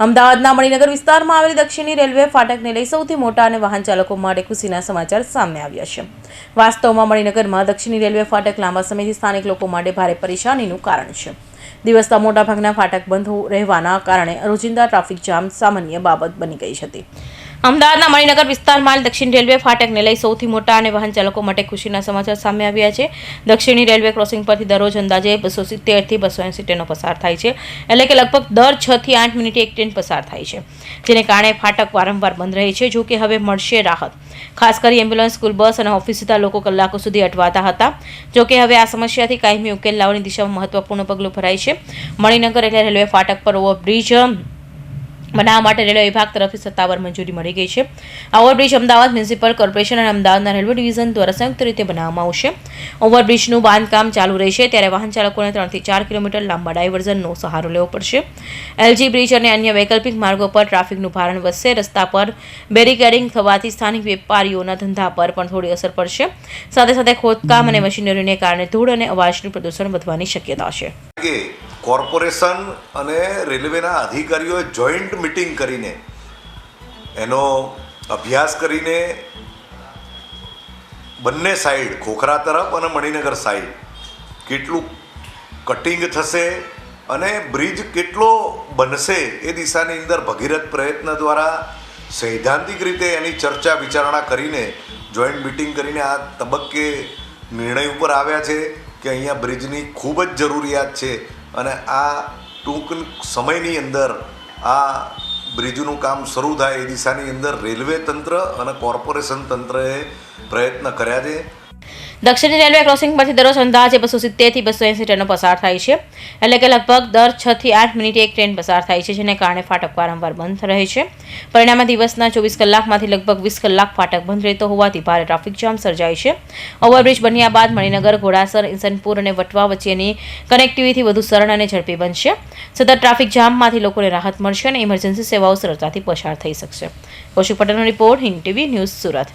અમદાવાદના મણિનગર વિસ્તારમાં આવેલી દક્ષિણી રેલવે ફાટકને લઈ સૌથી મોટા અને વાહન ચાલકો માટે ખુશીના સમાચાર સામે આવ્યા છે. વાસ્તવમાં મણિનગરમાં દક્ષિણી રેલવે ફાટક લાંબા સમયથી સ્થાનિક લોકો માટે ભારે પરેશાનીનું કારણ છે. દિવસના મોટાભાગના ફાટક બંધ રહેવાના કારણે રોજિંદા ટ્રાફિક જામ સામાન્ય બાબત બની ગઈ હતી અમદાવાદના મણિનગર વિસ્તારમાં દક્ષિણ રેલવે ફાટકને લઈ સૌથી મોટા અને વાહન ચાલકો માટે ખુશીના સમાચાર સામે આવ્યા છે. દક્ષિણી રેલવે ક્રોસિંગ પરથી દરરોજ અંદાજે બસો સિત્તેરથી બસો એંસી ટ્રેનો પસાર થાય છે, એટલે કે લગભગ દર છ થી આઠ મિનિટે એક ટ્રેન પસાર થાય છે, જેને કારણે ફાટક વારંવાર બંધ રહે છે જો કે હવે મળશે રાહત. ખાસ કરી એમ્બ્યુલન્સ સ્કૂલ બસ અને ઓફિસ જતા લોકો કલાકો સુધી અટવાતા હતા. જોકે હવે આ સમસ્યાથી કાયમી ઉકેલ લાવવાની દિશામાં મહત્વપૂર્ણ પગલું ભરાય છે. મણિનગર એટલે રેલવે ફાટક પર ઓવરબ્રિજ બનાવવા માટે રેલવે વિભાગ તરફથી સત્તાવાર મંજૂરી મળી ગઈ છે. આ ઓવરબ્રિજ અમદાવાદ મ્યુનિસિપલ કોર્પોરેશન અને અમદાવાદના રેલવે ડિવિઝન દ્વારા સંયુક્ત રીતે બનાવવામાં આવશે. ઓવરબ્રિજનું બાંધકામ ચાલુ રહેશે ત્યારે વાહન ચાલકોને ત્રણથી ચાર કિલોમીટર લાંબા ડાયવર્ઝનનો સહારો લેવો પડશે. એલજી બ્રિજ અને અન્ય વૈકલ્પિક માર્ગો પર ટ્રાફિકનું ભારણ વધશે. રસ્તા પર બેરિકેડિંગ થવાથી સ્થાનિક વેપારીઓના ધંધા પર પણ થોડી અસર પડશે. સાથે સાથે ખોદકામ અને મશીનરીને કારણે ધૂળ અને અવાજનું પ્રદૂષણ વધવાની શક્યતા છે. કોર્પોરેશન અને રેલવેના અધિકારીઓએ જોઈન્ટ મિટિંગ કરીને એનો અભ્યાસ કરીને બંને સાઈડ, ખોખરા તરફ અને મણિનગર સાઈડ, કેટલું કટિંગ થશે અને બ્રિજ કેટલો બનશે એ દિશાની અંદર ભગીરથ પ્રયત્ન દ્વારા સૈદ્ધાંતિક રીતે એની ચર્ચા વિચારણા કરીને, જોઈન્ટ મિટિંગ કરીને આ તબક્કે નિર્ણય ઉપર આવ્યા છે કે અહીંયા બ્રિજની ખૂબ જ જરૂરિયાત છે અને આ ટૂંક સમયની અંદર આ બ્રિજનું કામ શરૂ થાય એ દિશાની અંદર રેલવે તંત્ર અને કોર્પોરેશન તંત્રએ પ્રયત્ન કર્યા છે. દક્ષિણી રેલવે ક્રોસિંગ પરથી દરરોજ અંદાજે બસો સિત્તેરથી બસો એંસી ટ્રેનો પસાર થાય છે. એટલે કે લગભગ દર છ થી આઠ મિનિટે એક ટ્રેન પસાર થાય છે, જેને કારણે ફાટક વારંવાર બંધ રહે છે. પરિણામે દિવસના ચોવીસ કલાકમાંથી લગભગ વીસ કલાક ફાટક બંધ રહેતો હોવાથી ભારે ટ્રાફિક જામ સર્જાય છે. ઓવરબ્રિજ બન્યા બાદ મણિનગર, ઘોડાસર, ઇસનપુર અને વટવા વચ્ચેની કનેક્ટિવિટી વધુ સરળ અને ઝડપી બનશે. સતત ટ્રાફિક જામમાંથી લોકોને રાહત મળશે અને ઇમરજન્સી સેવાઓ સરળતાથી પસાર થઈ શકશે. કૌશિક પટેલનો report Hind TV news Surat.